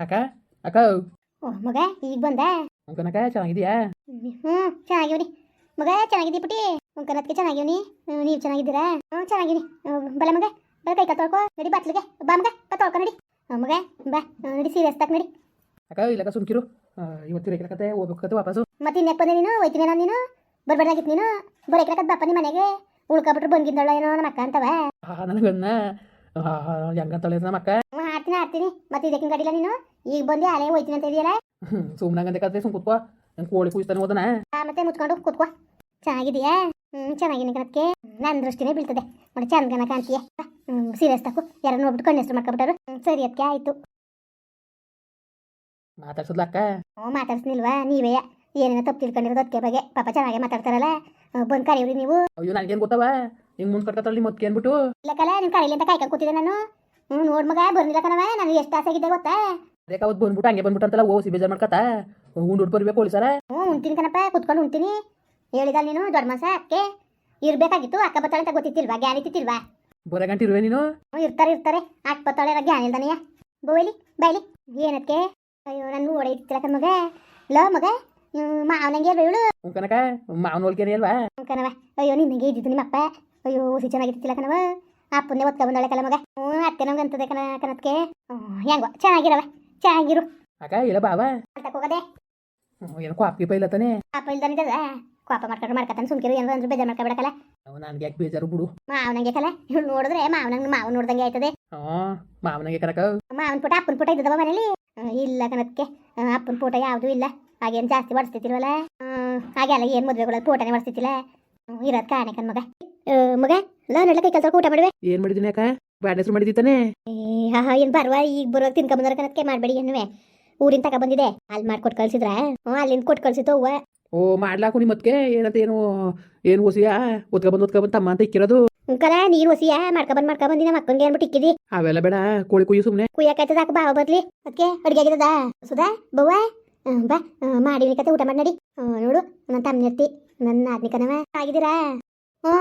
ಅಕ್ಕ ಅಕ್ಕ ಓ. ಮಗ ಈಗ ಬಂದ? ಅಂಕನಕ ಚೆನ್ನಾಗಿದ್ಯಾ ಹ್ಞೂ ಚೆನ್ನಾಗಿವ್ನಿ. ಮಗ ಚೆನ್ನಾಗಿದ್ದೀ ಪುಟಿ ಕನತ್ಗೆ ಚೆನ್ನಾಗಿವ್ನಿ. ನೀವು ಚೆನ್ನಾಗಿದ್ದೀರಾ? ಹ್ಞೂ ಚೆನ್ನಾಗಿವ್ನಿ. ಬಲ ಮಗ ಬಲ ಕೈ ಕತ್ತೊಳ್ಕೊ ನಡಿ ಬಾತ್ಲಿಗೆ. ಬಾ ಮಗ ಕತ್ತೊಳ್ಕೊ ತೊಳ್ಕೊ ನಡಿ. ಮಗ ಬಾ ನಡಿ ಸೀರಿಯಸ್ ತಕ್ ನಡಿ. ಅಕ್ಕ ಇಲ್ಲಕ್ಕ ಸುಮ್ಕಿರು. ಇವತ್ತು ಹೋಗ್ಬೇಕು ಹೋಗ್ಬೇಕತ್ತೆ ವಾಪಸ್ಸು. ಮತ್ತೆ ಇನ್ನೇಕ್ ಬಂದೆ ನೀನು ಹೋಯ್ತೀನಿ ನಾನು ನೀನು. ಬರ್ಬಾರ್ದಾಗಿತ್ತು ನೀನು. ಬರೋಕ್ರಕತ್ ಬಾಪ ನಿಮ್ಮ ಮನೆಗೆ. ಉಳ್ಕೊಬಿಟ್ರು ಬಂದಿದ್ದಳ ಏನೋ ನಮ್ಮ ಅಕ್ಕ ಅಂತವ. ನನಗನ್ನ. ಹೆಂಗಂತಳೆ ನಮ್ಮ ಅಕ್ಕ. ಹ್ಞೂ ಆಡ್ತೀನಿ ಆಡ್ತೀನಿ ಮತ್ತೆ ಇದಕ್ಕಿನ ಗಡಿಲ್ಲ ನೀನು? ಈಗ ಬಂದು ಅಲ್ಲೇ ಹೋಯ್ತೀನಿ ಅಂತ ಇದೆಯಲ್ಲ? ಸುಮ್ಮನಂಗಂತೆ ಕತೆ ಸುಮ್ ಕುತ್ಕೋ. ನಂಗೆ ಕೋಳಿ ಕುಯ್ತಾನೆ ಹೋದನ? ಮತ್ತೆ ಮುಚ್ಕೊಂಡು ಕುತ್ಕೋ. ಚೆನ್ನಾಗಿದೆಯಾ ಹ್ಞೂ ಚೆನ್ನಾಗಿನಿ ಕಣಕ್ಕೆ. ನನ್ನ ದೃಷ್ಟಿನೇ ಬೀಳ್ತದೆ. ನೋಡಿ ಚಂದಗನ ಕಾಣ್ತೀಯ? ಹ್ಞೂ ಸೀರಿಯಸ್ ತಕು. ಯಾರು ನೋಡ್ಬಿಟ್ಟು ಕಣ್ಣು ಹೆಸರು ಮಾಡ್ಕೊಬಿಟ್ಟಾರು ಸರಿ ಅದಕ್ಕೆ ಆಯಿತು. ಮಾತಾಡ್ಸದ್ಲ ಅಕ್ಕ? ಹ್ಞೂ ಮಾತಾಡ್ಸ್ನಿಲ್ವಾ? ನೀವೇ. ಏನೇನೋ ತಪ್ಪು ತಿಳ್ಕೊಂಡಿರೋದು ಅದಕ್ಕೆ ಬಗ್ಗೆ. ಪಾಪ ಚೆನ್ನಾಗೆ ಮಾತಾಡ್ತಾರಲ್ಲ. ಬಂದು ಕರೀವ್ರಿ ನೀವು. ಅಯ್ಯೋ ನನಗೇನು ಗೊತ್ತವ? ಹಿಂಗೆ ಮುಂದೆ ಕಟ್ಕತ್ತಳ್ಳಿ ಮತ್ತೆ ಅಂದ್ಬಿಟ್ಟು. ಇಲ್ಲಕ್ಕಲ್ಲ ನೀವು ಕರೀಲಿ ಅಂತ ಕಾಯ್ಕೊಂಡು ಕೂತಿದ್ದೆ ನಾನು. ಹ್ಞೂ ನೋಡ್ ಮಗ ಬರ್ಲಿಲ್ಲ ಕಣವ. ನನಗೆ ಎಷ್ಟು ಆಸೆ ಆಗಿದೆ ಗೊತ್ತಾ? ಅದಕ್ಕೆ ಅವತ್ತು ಬಂದ್ಬಿಟ್ಟು ಹಂಗೆ ಬಂದ್ಬಿಟ್ಟು ಅಂತಲ್ಲ ಓಸಿ ಬೇಜಾರು ಮಾಡ್ಕತ್ತ? ಉಂಡು ಬರ್ಬೇಕು ಪೊಲೀಸರ. ಹ್ಞೂ ಉಣ್ತೀನಿ ಕಣಪ್ಪ ಕುತ್ಕೊಂಡು ಉಣ್ತೀನಿ ಹೇಳಿದಲ್ಲ ನೀನು ದೊಡ್ಡ ಮಸ ಅಕ್ಕೆ. ಇರ್ಬೇಕಾಗಿತ್ತು ಅಕ್ಕ ಬತ್ತಾಳೆ ಅಂತ ಗೊತ್ತಿತ್ತಿಲ್ವಾ? ಜ್ಞಾನ ಇತ್ತಿಲ್ವಾ ಬರೋ ಗಂಟೆ ಇರುವೆ ನೀನು? ಹ್ಞೂ ಇರ್ತಾರೆ ಇರ್ತಾರೆ. ಅಕ್ಕ ಬತ್ತಾಳೆ ಜ್ಞಾನ ಇಲ್ದಾನೆಯ ಬೋಯ್ಲಿ ಬಾಯ್ಲಿ ಏನಕ್ಕೆ? ಅಯ್ಯೋ ನಾನು ಓಡೆ ಇತ್ತಿಲ್ಲ ಮಗ. ಲೋ ಮಗ. ಮಾವನಂಗೆ ಹೇಳು ಕನಕ ಮಾವನ ಹೋಲ್ಕೇನೆ ಅಲ್ವಾ? ಕಣವ ಅಯ್ಯೋ ನಿನ್ನಂಗೆ ಇದ್ದಿದ್ದು ನಿಮ್ಮಪ್ಪ? ಅಯ್ಯೋ ಓಸಿ ಚೆನ್ನಾಗಿರ್ತಿಲ್ಲ ಕಣವ ಅಪ್ಪನ್ನೇ ಒತ್ಕ ಬಂದಾಳೆ ಕಲ ಮಗ. ಹ್ಞೂ ಅತ್ತೆ ನಮ್ಗೆ ಅಂತದೆ ಕಣ ಕನತ್ಗೆ ಹ್ಞೂ ಹೆಂಗೋ ಚೆನ್ನಾಗಿರವ ಚೆನ್ನಾಗಿರು. ಅಕ್ಕ ಇಲ್ಲ ಬಾವ. ಹೋಗದೆ ಏನು ಕಾಪಿ ಪೈಲ ತಾನೆ ಪಾಪ ಇಲ್ದಾನಿದ್ದದ ಕೋಪ ಮಾಡ್ಕೊಂಡು ಮಾಡ್ಕತಾನೆ ಸುಮ್ಕಿರು ಏನಾದ್ರು ಅಂದ್ರೆ ಬೇಜಾರು ಮಾಡ್ಕೊಬೇಡಕಲ್ಲ ನನಗೆ ಯಾಕೆ ಬೇಜಾರು ಬಿಡು. ಮಾವನಂಗೆ ಕಲ ಇವ್ಳು ನೋಡಿದ್ರೆ ಮಾವನಂಗೆ ಮಾವ ನೋಡ್ದಂಗೆ ಆಯ್ತದೆ. ಹ್ಞೂ ಮಾವನಿಗೆ ಕನಕ ಮಾವನ ಪುಟ ಅಪ್ಪನ ಪುಟ ಇದ್ದದವ ಮನೇಲಿ? ಹ್ಮ್, ಇಲ್ಲ ಕಣಕ್ಕೆ. ಅಪ್ಪನ ಫೋಟೋ ಯಾವುದೂ ಇಲ್ಲ. ಹಾಗೇನು ಜಾಸ್ತಿ ಬಡಿಸ್ತಿತ್ತಿಲ್ವಲ್ಲ ಹ್ಮ್, ಹಾಗೆ ಅಲ್ಲ ಏನು ಮದುವೆಗಳಲ್ಲಿ ಪೋಟನೇ ಬಡಿಸ್ತಿತ್ತಿಲ್ಲ ಇರೋದು ಕಾಣೆ ಕಣ್ ಮಗ. ಆ, ಮಗ ಲೋ ನಡ್ಲ ಕೈ ಕೆಲಸ ಊಟ ಮಾಡುವೆ? ಏನು ಮಾಡಿದ್ದೀನಿ ಅಕ್ಕ? ಬ್ಯಾಡ ಹೆಸರು ಮಾಡಿದಿ ತಾನೆ ಏ ಹಾ ಹಾ ಏನು ಬರುವ? ಈಗ ಬರುವಾಗ ತಿನ್ಕೊಂಬಂದ್ರ ಕನಕ್ಕೆ ಮಾಡಬೇಡಿ ಎನ್ನುವೆ ಊರಿನ ತಕ ಬಂದಿದೆ. ಅಲ್ಲಿ ಮಾಡ್ಕೊಟ್ ಕಳ್ಸಿದ್ರ. ಹ್ಞೂ ಅಲ್ಲಿಂದ ಕೊಟ್ ಕಳ್ಸಿತ್ತು ಅವ್ವ. ಓ ಮಾಡ್ಲಾಕು ನಿಮ್ಮ ಮತ್ಕೆ ಏನಂತ ಏನು ಏನು ಓಸಿಯ? ಒತ್ಕೊಬಂದು ಒತ್ಕೊಬಂದು ತಮ್ಮ ಅಂತ ಇಕ್ಕಿರೋದು. ಕಲ ನೀರು ಹೊಸಿಯ ಮಾಡ್ಕ ಮಾಡ್ಕೊಬಂದು ನಮ್ಮ ಅಕ್ಕಂಗೆ ಏನ್ಬಿಟ್ಟು ಇಕ್ಕಿದಿ? ಅವೆಲ್ಲ ಬೇಡ ಕೋಳಿ ಕುಯ್ಯು ಸುಮ್ಮನೆ ಕುಯ್ಯಕಾಯ್ತದ ಸಾಕು ಬಾವ ಬರ್ಲಿ. ಅದಕ್ಕೆ ಅಡುಗೆ ಆಗಿದದ? ಸುಧಾ ಬವ್ವ? ಹ್ಮ್, ಬಾ ಮಾಡಿ ಕತೆ ಊಟ ಮಾಡಿ ನಡಿ. ಹ್ಮ್, ನೋಡು ನನ್ನ ತಮ್ಮನೆತ್ತಿ ನನ್ನ ಆದ್ನಿಕನವ ಆಗಿದ್ದೀರಾ? ಹ್ಞೂ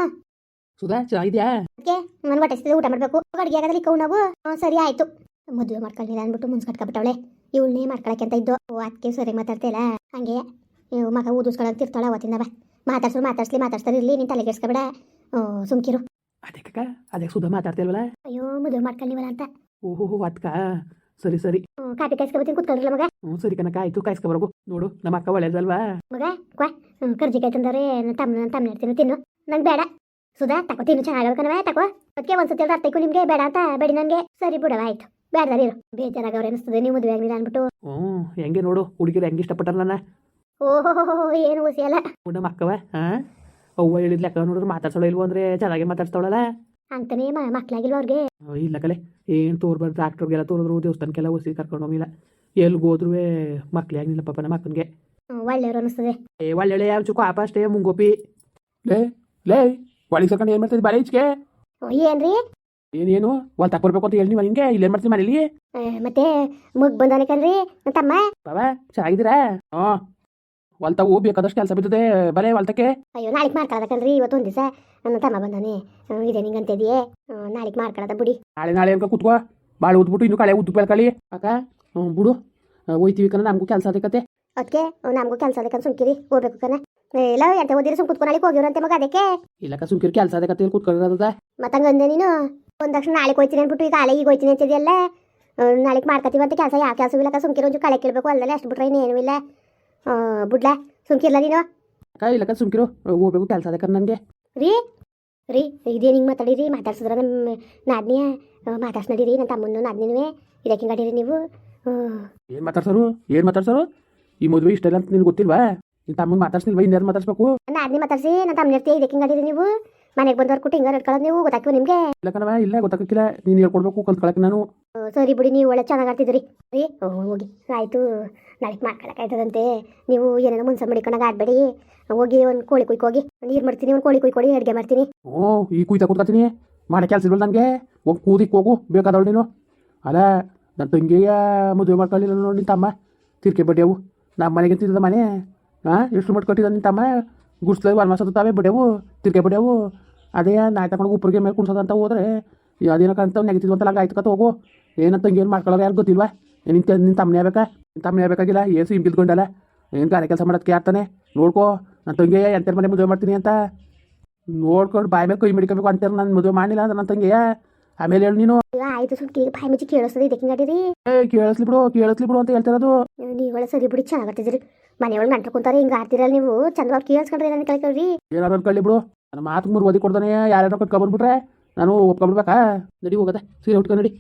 ಸುಧಾ ಚೆನ್ನಾಗಿದ್ಯಾ? ಅದಕ್ಕೆ ನಾನು ಹೊಟ್ಟೆ ಊಟ ಮಾಡಬೇಕು. ಅಡುಗೆ ಆಗದಲ್ಲಿ ಕವು ನಾವು. ಹ್ಮ್, ಸರಿ ಆಯ್ತು. ಮದುವೆ ಮಾಡ್ಕೊಳ್ಳಿಲ್ಲ ಅಂದ್ಬಿಟ್ಟು ಮುನ್ಸ್ ಕಟ್ಕೊಬಿಟ್ಟವಳೆ ಇವಳನ್ನೇ ಮಾಡ್ಕೊಳಕ್ಕೆ ಅಂತ ಇದ್ದು. ಓ ಅದಕ್ಕೆ ಸರಿ ಮಾತಾಡ್ತಿಲ್ಲ ಹಂಗೆ ಇವ್ ಮಗ ಊದಿಸ್ಕೊಳಕ್ ತಿರ್ತಾಳ ಅವತ್ತಿಂದ ಬಾ. ಮಾತಾಡ್ಸು ಮಾತಾಡ್ಸ್ಲಿ ಮಾತಾಡ್ಸ್ತಾರ ಇರ್ಲಿ ನೀನು ತಲೆ ಕೆಡ್ಸ್ಕೊಬೇಡ. ಸುಮ್ಕಿರು. ಅದೇ ಕಕ್ಕ ಅದೇ ಸುಧಾ ಮಾತಾಡ್ತಿಲ್ವಲ್ಲ ಅಯ್ಯೋ ಮದುವೆ ಮಾಡ್ಕೊಳ್ಳಿವಲ್ಲ ಅಂತ. ಓಹೋ ಅದ್ಕ. ಸರಿ ಸರಿ. ಹ್ಮ್, ಕಾಪಿ ಕಾಯ್ಸ್ಕೊಬತ್ತೀನಿ ಕುತ್ಕೊಳ್ರಲ್ಲ ಮಗ? ಹ್ಞೂ ಸರಿ ಕನಕ ಆಯ್ತು ಕಾಯಿಸ್ಕೊಬರ್ಗು ನೋಡು ನಮ್ಮ ಅಕ್ಕ ಒಳ್ಳೇದಲ್ವಾ? ಮಗ ಕ್ವಾ. ಕರ್ಜಿ ಕರ್ಜಿಕಾಯಿ ತಂದವ್ರೆ ನನ್ನ ತಮ್ಮ ನನ್ನ ತಮ್ಮ ಇರ್ತೀನಿ ತಿನ್ನು. ನಂಗೆ ಬೇಡ. ಸುಧಾ ತಕೋ ತಿನ್ನು ಚೆನ್ನಾಗಲ್ಕನವ ತಕೋ. ಅದಕ್ಕೆ ಒಂದ್ಸತಿ ಅರ್ಥೈಕು ನಿಮಗೆ ಬೇಡ ಅಂತ ಬೇಡಿ ನನಗೆ ಸರಿ ಬಿಡವ ಆಯ್ತು. ಬೇಡ ಇರು. ಬೇಜಾರಾಗವ್ರೆ ಅನಿಸ್ತದೆ ನೀವು ಮದುವೆ ಆಗಿಲ್ಲ ಅನ್ಬಿಟ್ಟು. ಹ್ಞೂ ಹೆಂಗೆ ನೋಡು ಹುಡುಗಿರು ಹೆಂಗೆ ಇಷ್ಟಪಟ್ಟಾರ ನನ್ನ ಓಹೋ ಏನು ಹುಸಿ ಅಲ್ಲ. ನಮ್ಮ ಮಕ್ಕವ ಹಾಂ? ಅವ್ವ ಹೇಳಿದ್ ಲೆಕ್ಕ ನೋಡಿದ್ರೆ ಮಾತಾಡ್ಸೋಳ ಇಲ್ವೋ ಅಂದ್ರೆ ಚೆನ್ನಾಗಿ ಮಾತಾಡ್ಸೋಳಲ್ಲ ಅಂತಾನೆ ಮ- ಮಕ್ಳಾಗಿಲ್ವ ಅವ್ರಿಗೆ? ಇಲ್ಲ ಕಲೆ ಏನು ತೋರ್ಬಾರ್ದು ಟ್ರಾಕ್ಟರ್ಗೆಲ್ಲ ತೋರಿದ್ರು ದೇವಸ್ಥಾನಕ್ಕೆಲ್ಲ ಹುಸಿ ಕರ್ಕೊಂಡು ಹೋಗಿಲ್ಲ ಎಲ್ಲಿಗೆ ಹೋದ್ರೂ ಮಕ್ಳೇ ಆಗಿಲ್ಲ ಪಾಪ ನಮ್ಮ ಅಕ್ಕನಿಗೆ. ಒಳ್ಳೆಯವ್ರು ಅನಿಸ್ತದೆ. ಏ ಒಳ್ಳೆ ಯಾವ ಚುಕ್ಕು ಅಷ್ಟೇ ಮುಂಗೋಪಿ. ಲೇ ಲೇ ಒಳಗೆ ಸರ್ಕೊಂಡು ಏನು ಮಾಡ್ತಿದ್ದೆ ಬಾರಿ ಈಚೆಗೆ? ಏನ್ರಿ? ಏನೇನು? ತಕ್ಕ ಬರ್ಬೇಕು ಅಂತ ಹೇಳಿ ನೀವು ಹಿಂಗೆ ಇಲ್ಲೇನು ಮಾಡ್ತೀನಿ ಮನೇಲಿ? ಮತ್ತೆ ಮುಗ್ ಬಂದವನೆ ಕಣ್ರಿ ನನ್ನ ತಮ್ಮ ಬಾಬಾ ಚೆನ್ನಾಗಿದ್ದೀರಾ? ಹಾಂ. ಹೊಲ್ತಾವು ಬೇಕಾದಷ್ಟು ಕೆಲಸ ಬಿದ್ದದೆ ಬರೇ ಹೊಲ್ತಕ್ಕೆ. ಅಯ್ಯೋ ನಾಳೆಗೆ ಮಾಡ್ಕೊಳ್ಳೋದಕ್ಕಲ್ರಿ ಇವತ್ತು ಒಂದು ದಿವಸ. ನನ್ನ ತಮ್ಮ ಬಂದಾನೆ ಇದೆ ನಿಂಗೆ ಅಂತಿದೆಯೇ? ನಾಳೆಗೆ ಮಾಡ್ಕೊಳ್ಳೋದ ಬಿಡಿ. ನಾಳೆ ನಾಳೆ ಅಂತ ಕುತ್ಕೋ. ಭಾಳ ಉದ್ಬಿಟ್ಟು ಇನ್ನು ಕಳೆ ಉದ್ದು ಬೆಳ್ಕಳಿ ಅಕ್ಕ ಹ್ಞೂ ಬಿಡು. ಹೋಯ್ತೀವಿ ಕಣ ನಮಗೂ ಕೆಲಸ ಅದಕ್ಕೆ ಅದಕ್ಕೆ ನಮಗೂ ಕೆಲಸ ಅದಕ್ಕೆ ಸುಮ್ಕಿರಿ ಹೋಗ್ಬೇಕು ಕಣ. ಇಲ್ಲ ಎಂತ ಓದಿರ ಸುಮ್ ನಾಳೆಗೆ ಹೋಗಿರಂತೆ ಮಗ ಅದಕ್ಕೆ. ಇಲ್ಲಕ್ಕ ಸುಮ್ಕಿರಿ ಕೆಲಸ ಅದಕ್ಕೆ ಕೂತ್ಕೊಳ್ಳೋದ ಮತ್ತಂಗಂದೆ ನೀನು? ಒಂದ್ ತಕ್ಷಣ ನಾಳೆ ಹೋಯ್ತೀನಿ ಅಂದ್ಬಿಟ್ಟು ಈಗ ನಾಳೆ ಈಗ ಹೋಯ್ತೀನಿ ಅಂತಿದೆಯಲ್ಲ? ನಾಳೆಗೆ ಮಾಡ್ಕೊತೀವಿ ಅಂತ ಕೆಲಸ ಯಾವ ಕೆಲಸ ಇಲ್ಲ ಸುಮ್ಕಿರಿ ಒಂಚೂರು ಕಳೆ ಕೇಳಬೇಕು ಅಲ್ಲಲ್ಲ ಅಷ್ಟು ಬಿಟ್ರೆ ಇನ್ನೇನು ಇಲ್ಲ. ಬುಡ್ಲ ಸುಮ್ಕಿರ್ಲ ನೀನು? ಅಕ್ಕ ಇಲ್ಲಕ್ಕ ಸುಮ್ಕಿರು ಹೋಗ್ಬೇಕು ಕೆಲಸ ಅದಕ್ಕೆ ನನಗೆ ರೀ ರೀ ಇದೇನು ಹಿಂಗೆ ಮಾತಾಡಿರಿ ಮಾತಾಡ್ಸಿದ್ರ ನಮ್ಮ ನಾದ್ನಿಯ ಮಾತಾಡ್ಸ್ ನಡೀರಿ ನನ್ನ ತಮ್ಮನ ನಾದ್ನಿನೂ ಇದಕ್ಕೆ ಹಿಂಗಾಡಿರಿ ನೀವು? ಏನು ಮಾತಾಡ್ಸೋರು? ಏನು ಮಾತಾಡ್ಸೋರು? ಈ ಮದುವೆ ಇಷ್ಟ ಇಲ್ಲ ಅಂತ ನಿನ್ಗೆ ಗೊತ್ತಿಲ್ವಾ? ನಿನ್ನ ತಮ್ಮನ ಮಾತಾಡ್ಸಿಲ್ವಾ ಇನ್ಯಾರು ಮಾತಾಡ್ಸ್ಬೇಕು? ನಾದ್ನಿ ಮಾತಾಡ್ಸಿ ನನ್ನ ತಮ್ಮ ಇರ್ತೀಯ ಇದಕ್ಕೆ ಹಿಂಗಾಡಿರಿ ನೀವು? ಮನೆಗೆ ಬಂದವ್ರು ಕೊಟ್ಟು ಹಿಂಗಾರು ಇಟ್ಕೊಳ್ಳೋದು ನೀವು ಗೊತ್ತಾಕಿವ ನಿಮಗೆ? ಇಲ್ಲ ಕಣವ ಇಲ್ಲ ಗೊತ್ತಾಗಕ್ಕಿಲ್ಲ ನೀನು ಹೇಳ್ಕೊಡ್ಬೇಕು ಕಲ್ತ್ಕೊಳಕ್ಕೆ ನಾನು. ಸರಿ ಬಿಡಿ ನೀವು ಒಳ್ಳೆ ಚೆನ್ನಾಗಿ ಆಡ್ತಿದ್ರಿ ರೀ ಓ, ಹೋಗಿ. ಆಯಿತು. ನಾಳೆಗೆ ಮಾಡ್ಕೊಳಕ್ಕಾಯ್ತದಂತೆ ನೀವು ಏನೇನೋ ಮುನ್ಸ ಮಡಿಕೊಂಡಾಗ ಆಡಬೇಡಿ. ಹೋಗಿ ಒಂದು ಕೋಳಿ ಕುಯ್ಕ್ ಹೋಗಿ. ನೀರು ಮಾಡ್ತೀನಿ ಒಂದು ಕೋಳಿ ಕುಯ್ಕೊಡಿ ಅಡುಗೆ ಮಾಡ್ತೀನಿ. ಓ ಈ ಕುಯ್ತಾ ಕೂತ್ಕೊತೀನಿ ಮಾಡೋ ಕೆಲಸ ಇಲ್ವಲ್ಲ ನನಗೆ ಹೋಗಿ ಕೂದಿಕ್ಕೆ ಹೋಗು ಬೇಕಾದವಳು ನೀನು. ಅಲ್ಲ ನನ್ನ ತಂಗಿಯ ಮದುವೆ ಮಾಡ್ಕೊಳ್ಳಿಲ್ಲ ನೋಡಿ ತಮ್ಮ. ತಿರ್ಕೆ ಬಡ್ಯವು ನಮ್ಮ ಮನೆಗೆ ತಿಂದ ಮನೆ? ಹಾಂ ಇಷ್ಟು ಮಟ್ಟ ಕಟ್ಟಿದ ನಿನ್ನ ತಮ್ಮ? ವನವಾಸ ತಾವೇ ಬಡ್ಯವು ತಿರ್ಕೆ ಬಡ್ಯವು. ಅದೇ ನಾಯಿ ತಗೊಂಡು ಉಪ್ಪರಿಗೆ ಮೇಲೆ ಕುಣ್ಸೋದಂತ ಹೋದ್ರೆ ಅದೇನೋ ಕಂತ ನೆಗೆತಿದ್ವು ಅಂತ ಹಂಗೆ ಆಯ್ತು ಕತ್ತ ಹೋಗು. ಏನಂತ ಏನು ಮಾಡ್ಕೊಳ್ಳೋರು ಯಾರು ಗೊತ್ತಿಲ್ವಾ? ನಿಂತ ನಿನ್ನ ತಮ್ಮನೇ ಆಗ್ಬೇಕಾ? ನಿನ್ನ ತಮ್ಮನೇ ಆಗ್ಬೇಕಾಗಿಲ್ಲ ಏನು ಸಿಮ್ ಕಿತ್ಕೊಂಡಲ್ಲ ಏನು ಗಾರೆ ಕೆಲಸ ಮಾಡೋದಕ್ಕೆ ಯಾರ್ತಾನೆ ನೋಡ್ಕೋ ನನ್ನ ತಂಗಿ ಎಂಟರ ಮನೆ ಮದುವೆ ಮಾಡ್ತೀನಿ ಅಂತ. ನೋಡ್ಕೊಂಡು ಬಾಯಿ ಮೇಲೆ ಕೈ ಮಡಿಕೋಬೇಕು ಅಂತಾರೆ, ನಾನು ಮದುವೆ ಮಾಡಿಲ್ಲ ಅಂದ್ರೆ ನನ್ನ ತಂಗಿಯ? ಆಮೇಲೆ ಹೇಳಿ ನೀನು. ಆಯ್ತು ಸುಮ್ಕಿ ಬಾಯಿ ಮುಚ್ಚಿ ಕೇಳಿಸ್ತದೆ ಇದಕ್ಕೆ ನಡೀರಿ ಏ ಕೇಳಿಸ್ಲಿ ಬಿಡು ಕೇಳಿಸ್ಲಿ ಬಿಡು ಅಂತ ಹೇಳ್ತಿರೋದು ನೀವುಗಳ ಸರಿ ಬಿಡಿ ಚೆನ್ನಾಗತ್ತಿದ್ರಿ ಮನೆಯೊಳಗೆ ನಂಟ್ರ ಕುಂತಾರೆ ಹಿಂಗೆ ಆಡ್ತಿರಲ್ಲ ನೀವು? ಚಂದವಾಗಿ ಕೇಳಿಸ್ಕೊಂಡ್ರೆ ನನ್ನ ಕೇಳ್ಕೊಳ್ರಿ ಏನಾರು ಅನ್ಕೊಳ್ಳಿ ಬಿಡು. ನನ್ನ ಮಾತು ಮೂರು ಓದಿ ಕೊಡ್ತಾನೆ ಯಾರ್ಯಾರೋ ಕಟ್ಕೊಬಂದ್ಬಿಟ್ರೆ ನಾನು ಒಪ್ಕೊಂಡ್ಬಿಡ್ಬೇಕಾ ನಡಿ ಹೋಗದೆ ಸೀರೆ ಉಟ್ಕೊಂಡು ನಡಿ.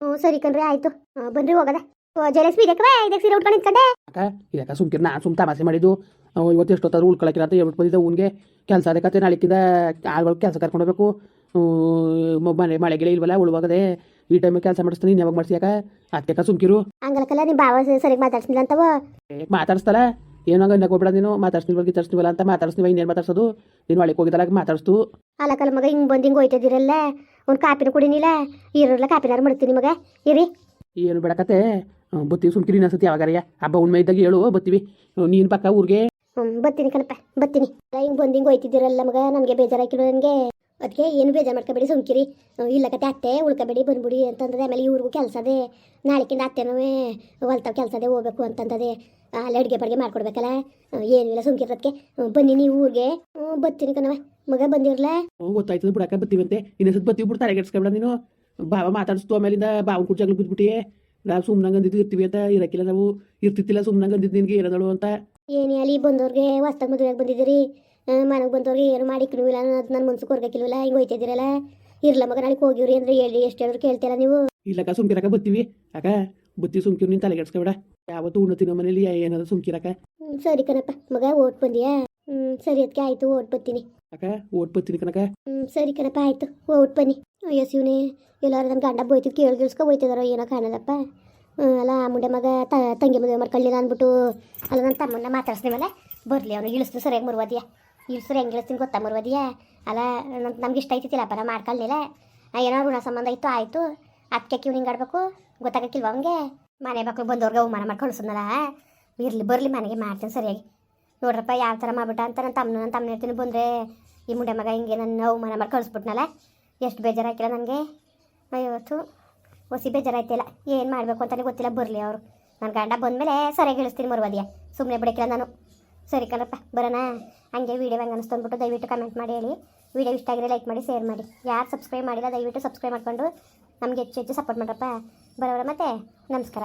ಹ್ಞೂ ಸರಿ ಕಣ್ರಿ ಆಯಿತು. ಬನ್ರಿ ಹೋಗದೆ. ಜಲಸ್ಮಿ ಇದಕ್ಕೆ ಇದಕ್ಕೆ ಸೀರೆ ಉಟ್ಕೊಂಡು ನಿಂತ್ಕೊಂಡೆ ಅಕ್ಕ ಇದಕ್ಕ ಸುಮ್ಕಿರ್ ನಾನು ಸುಮ್ ತಮಾಸೆ ಮಾಡಿದ್ದು. ಇವತ್ತು ಎಷ್ಟೊತ್ತಾದ್ರು ಉಳ್ಕೊಳಕಿಲ್ಲ ಅಂತ ಹೇಳ್ಬಿಟ್ಟು ಬಂದಿದ್ದೆ ಅವ್ನಿಗೆ ಕೆಲಸ ಅದಕ್ಕೆ ನಾಳೆಕಿಂದ ಆಳ್ಗಳು ಕೆಲಸ ಕರ್ಕೊಂಡು ಹೋಗ್ಬೇಕು. ಹ್ಮ್, ಮನೆ ಮಳೆ ಇಲ್ವಲ್ಲ ಉಳುವಾಗದೆ ಈ ಟೈಮಿಗೆ ಕೆಲಸ ಮಾಡಿಸ್ತೀನಿ ಯಾವಾಗ ಮಾಡ್ಸಿಯಾಕ ಅದಕ್ಕೆ ಸುಮ್ಕಿರು. ಹಂಗಲಕ್ಕಲ್ಲ ನಿಮ್ಮ ಬಾವ ಸರಿಯಾಗಿ ಮಾತಾಡ್ಸಿಲ್ಲ ಅಂತವ. ಮಾತಾಡಿಸ್ತಲ್ಲ ಏನೋ ಹಂಗ ಹೋಗ್ಬೇಡ ನೀನು ಮಾತಾಡ್ಸ್ತೀವಲ್ಲ ಗಿತಾಡ್ಸ್ತೀವಲ್ಲ ಅಂತ ಮಾತಾಡ್ಸ್ನಿವ ಇನ್ನೇನು ಮಾತಾಡ್ಸೋದು? ನೀನು ಒಳಗೆ ಹೋಗಿದ್ದಲ್ಲ ಮಾತಾಡ್ಸ್ತು. ಅಲ್ಲಕ್ಕಲ್ಲ ಮಗ ಹಿಂಗೆ ಬಂದು ಹಿಂಗೆ ಹೋಯ್ತದಿರಲ್ಲ ಒಂದು ಕಾಪಿನ ಕುಡಿನಿಲ್ಲ ಇರಲ್ಲ ಕಾಪಿನಾರು ಮಾಡ್ತೀನಿ ಮಗ ಇರಿ. ಏನು ಬೇಡಕತ್ತೆ ಬತ್ತೀವಿ ಸುಮ್ಕಿರಿ ಅನ್ಸತಿ ಯಾವಾಗಾರಯ್ಯ ಹಬ್ಬ ಉಣ್ಮೆ ಇದ್ದಾಗ ಹೇಳು ಬತ್ತೀವಿ. ನೀನ್ ಪಕ್ಕ ಊರಿಗೆ. ಬತ್ತಿನಿ ಬರ್ತೀನಿ ಕಣಪ್ಪ ಬರ್ತೀನಿ ಹಿಂಗೆ ಬಂದು ಹಿಂಗೆ ಹೋಯ್ತಿದ್ದೀರಲ್ಲ ಮಗ ನನಗೆ ಬೇಜಾರಾಕಿಲ್ಲ ನನಗೆ. ಅದಕ್ಕೆ ಏನು ಬೇಜಾರು ಮಾಡ್ಕೋಬೇಡಿ ಸುಮ್ಕಿರಿ. ಹ್ಮ್, ಇಲ್ಲ ಕತೆ ಅತ್ತೆ ಉಳ್ಕೊಬೇಡಿ ಬಂದ್ಬಿಡಿ ಅಂತಂದ್ರೆ ಆಮೇಲೆ ಇವ್ರಿಗೂ ಕೆಲಸ ಅದೇ ನಾಳೆಕಿಂದ ಅತ್ತೆನೂ ಹೊಲ್ತಾವ್ ಕೆಲಸ ಅದೇ ಹೋಗ್ಬೇಕು ಅಂತಂದದೆ. ಅಲ್ಲಿ ಅಡುಗೆ ಬಡಿಗೆ ಮಾಡ್ಕೊಡ್ಬೇಕಲ್ಲ. ಏನಿಲ್ಲ ಸುಮ್ಕಿರೋದಕ್ಕೆ ಬನ್ನಿ ನೀವು ಊರಿಗೆ. ಬತ್ತಿನಿ ಬರ್ತೀನಿ ಕಣವ ಮಗ ಬಂದಿರಲ್ಲ ಗೊತ್ತಾಯ್ತದ ಬಿಡಕ್ಕೆ ಬತ್ತೀವಂತೆ. ಇನ್ನೊಂದ್ಸತಿ ಬತ್ತೀವಿ ಬಿಡ್ತಾರೆ ಕೆಡ್ಸ್ಕೊಬೇಡ ನೀನು. ಬಾವ ಮಾತಾಡಿಸ್ತು ಆಮೇಲಿಂದ ಬಾಬು ಕುಡ್ಜಾಗ್ಲು ಬಿದ್ಬಿಟ್ಟಿಯೇ. ನಾವು ಸುಮ್ಮನೆ ಅಂದಿದ್ದು ಇರ್ತೀವಿ ಅಂತ ಇರಕ್ಕಿಲ್ಲ ನಾವು. ಇರ್ತಿತ್ತಿಲ್ಲ ಸುಮ್ಮನೆ ಅಂದಿದ್ದು ನಿನಗೆ ಇರೋದಳು ಅಂತ. ಏನೇ ಅಲ್ಲಿ ಬಂದವ್ರಿಗೆ ಹೊಸ್ದಾಗಿ ಮದುವೆಗೆ ಬಂದಿದ್ದೀರಿ. ಮನೆಗೆ ಬಂದವ್ರಿಗೆ ಏನು ಮಾಡಿ ಇಲ್ಲ. ಅದು ನನ್ನ ಮನ್ಸು ಕೊರ್ಗಕ್ಕಿಲ್ವಲ್ಲ ಹಿಂಗೆ ಹೋಯ್ತಿದ್ದೀರಲ್ಲ? ಇರ್ಲ ಮಗ ನಾಳೆಗೆ ಹೋಗಿವ್ರಿ ಅಂದ್ರೆ ಹೇಳಿ. ಎಷ್ಟು ಹೇಳಿದ್ರು ಕೇಳ್ತೀರ ನೀವು. ಇಲ್ಲಕ್ಕ ಸುಮ್ಕಿರಕ ಬತ್ತೀವಿ. ಅಕ್ಕ ಬುತ್ತಿ ಸುಮ್ಕಿರು ನೀನು ತಲೆ ಕೆಡ್ಸ್ಕೊಬೇಡ ಯಾವತ್ತು ಉಣ್ಣು ತಿನ್ನೋ ಮನೇಲಿ ಏನಾದ್ರು ಸುಮ್ಕಿರಕ ಸರಿ ಕಣಪ್ಪ. ಮಗ ಓಟ್ ಬಂದಿಯಾ? ಹ್ಮ್ ಸರಿ ಅದಕ್ಕೆ ಆಯ್ತು ಓಟ್ ಬರ್ತೀನಿ ಅಕ್ಕ ಓಟ್ ಬತ್ತೀನಿ ಕಣಕ ಹ್ಮ್ ಸರಿ ಕಣಪ್ಪ ಆಯ್ತು. ಓಟ್ ಬನ್ನಿ. ಅಯ್ಯೋ ಶಿವನೇ, ಎಲ್ಲಾರು ನನ್ನ ಗಂಡ ಬೋಯ್ತಿದ್ದು ಕೇಳಿ ಕೇಳಿಸ್ಕೊ ಹೋಯ್ತಿದಾರೋ ಏನೋ ಕಾಣಲ್ಲಪ್ಪ. ಅಲ್ಲ, ಆ ಮುಂಡೆ ಮಗ ತ, ತಂಗಿ ಮದುವೆ ಮಾಡ್ಕೊಳ್ಳಿಲ್ಲ ಅಂದ್ಬಿಟ್ಟು, ಅಲ್ಲ ನನ್ನ ತಮ್ಮನ್ನ ಮಾತಾಡ್ಸ್ತೀವಲ್ಲ ಬರಲಿ ಅವನು ಇಳಿಸ್ತು ಸರಿಯಾಗಿ ಮುರುವದಿಯಾ. ಇಳಿಸ್ರು ಹೆಂಗೆ ಇಳಿಸ್ತೀನಿ ಗೊತ್ತಾ ಮುರ್ವಾದಿಯಾ? ಅಲ್ಲ ನನ್ನ ನಮ್ಗೆ ಇಷ್ಟ ಐತಿಲ್ಲ ಪರ ಮಾಡ್ಕೊಳ್ಳಿಲ್ಲ ಏನೋ ಋಣ ಸಂಬಂಧ ಇತ್ತು, ಆಯಿತು. ಅದಕ್ಕೆ ಕಿವ್ ಹಿಂಗೆ ಆಡ್ಬೇಕು, ಗೊತ್ತಾಗಕ್ಕಿಲ್ವ ಅವನಿಗೆ? ಮನೆ ಮಕ್ಕಳು ಬಂದವ್ರಿಗೆ ಅವಮಾನ ಮಾಡಿ ಕಳಿಸೋದ್ನಲ್ಲ ಇರಲಿ, ಬರಲಿ, ಮನೆಗೆ ಮಾಡ್ತೀನಿ ಸರಿಯಾಗಿ. ನೋಡ್ರಪ್ಪ ಯಾವ ಥರ ಮಾಡ್ಬಿಟ್ಟ ಅಂತ ನನ್ನ ತಮ್ಮ ನನ್ನ ತಮ್ಮನ ಹೇಳ್ತೀನಿ ಬಂದರೆ ಈ ಮುಂಡೆ ಮಗ ಹಿಂಗೆ ನನ್ನ ಅವಮಾನ ಮಾಡಿ ಕಳಿಸ್ಬಿಟ್ನಲ್ಲ ಎಷ್ಟು ಬೇಜಾರಾಗಿಲ್ಲ ನನಗೆ? ಇವತ್ತು ಹೊಸಿ ಬೇಜಾರಾಯ್ತಿಲ್ಲ. ಏನು ಮಾಡಬೇಕು ಅಂತಲೇ ಗೊತ್ತಿಲ್ಲ, ಬರಲಿ ಅವರು. ನನ್ನ ಗಂಡ ಬಂದಮೇಲೆ ಸರಿಯಾಗಿ ಇಳಿಸ್ತೀನಿ ಮರುವದಿಯ. ಸುಮ್ಮನೆ ಬಿಡಕ್ಕಿಲ್ಲ ನಾನು. ಸರಿ ಕಣಪ್ಪ, ಬರೋಣ. ಹಂಗೆ ವೀಡಿಯೋ ಹೆಂಗೆ ಅನಿಸ್ತು ಅಂದ್ಬಿಟ್ಟು ದಯವಿಟ್ಟು ಕಮೆಂಟ್ ಮಾಡಿ, ಹೇಳಿ. ವೀಡಿಯೋ ಇಷ್ಟ ಆಗಿದ್ರೆ ಲೈಕ್ ಮಾಡಿ ಶೇರ್ ಮಾಡಿ. ಯಾರು ಸಬ್ಸ್ಕ್ರೈಬ್ ಮಾಡಿಲ್ಲ, ದಯವಿಟ್ಟು ಸಬ್ಸ್ಕ್ರೈಬ್ ಮಾಡಿಕೊಂಡು ನಮಗೆ ಹೆಚ್ಚು ಹೆಚ್ಚು ಸಪೋರ್ಟ್ ಮಾಡ್ರಪ್ಪ. ಬರೋರ ಮತ್ತೆ, ನಮಸ್ಕಾರ.